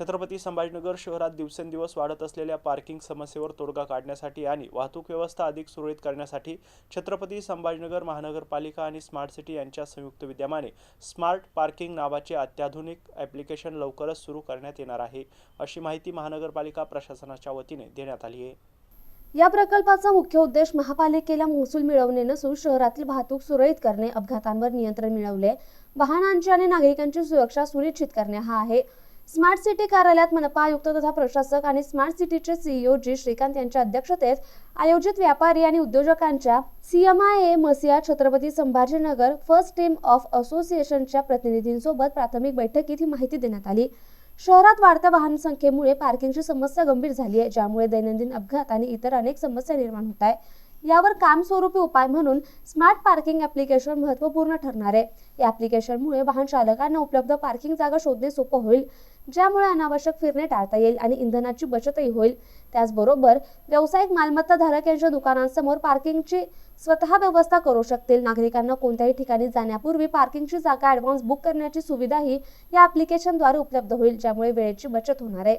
छत्रपती संभाजीनगर शहरात दिवसेंदिवस वाढत असलेल्या पार्किंग समस्येवर तोडगा काढण्यासाठी आणि वाहतूक व्यवस्था अधिक सुरळीत करण्यासाठी छत्रपती संभाजीनगर महानगरपालिका आणि स्मार्ट सिटी यांच्या संयुक्त विद्यमाने स्मार्ट पार्किंग नावाचे अत्याधुनिक ॲप्लिकेशन लवकरच सुरू करण्यात येणार आहे अशी माहिती महानगरपालिका प्रशासनाच्या वतीने देण्यात आली आहे. या प्रकल्पाचा मुख्य उद्देश महापालिकेला महसूल मिळवणे नसून शहरातील वाहतूक सुरळीत करणे अपघातांवर नियंत्रण मिळवले वाहनांची आणि नागरिकांची सुरक्षा सुनिश्चित करणे हा आहे. स्मार्ट सिटी कार्यालयात मनपा आयुक्त तथा प्रशासक आणि स्मार्ट सिटीचे सीईओ जी श्रीकांत यांच्या अध्यक्षतेत आयोजित व्यापारी आणि उद्योजकांच्या CMIA MASSIA Chhatrapati Sambhajinagar first team of असोसिएशनच्या प्रतिनिधींसोबत प्राथमिक बैठकीत ही माहिती देण्यात आली. शहरात वाढत्या वाहन संख्येमुळे पार्किंगची समस्या गंभीर झाली आहे ज्यामुळे दैनंदिन अपघात आणि इतर अनेक समस्या निर्माण होत आहे यावर कामस्वरूपी उपाय म्हणून स्मार्ट पार्किंग ॲप्लिकेशन महत्त्वपूर्ण ठरणार आहे. या ॲप्लिकेशनमुळे वाहन चालकांना उपलब्ध पार्किंग जागा शोधणे सोपं होईल. ज्यामुळे अनावश्यक फिरणे टाळता येईल आणि इंधनाची बचतही होईल. त्याचबरोबर व्यावसायिक मालमत्ता धारक यांच्या दुकानांसमोर पार्किंगची स्वतः व्यवस्था करू शकतील. नागरिकांना कोणत्याही ठिकाणी जाण्यापूर्वी पार्किंगची जागा ॲडव्हान्स बुक करण्याची सुविधाही या ॲप्लिकेशनद्वारे उपलब्ध होईल ज्यामुळे वेळेची बचत होणार आहे.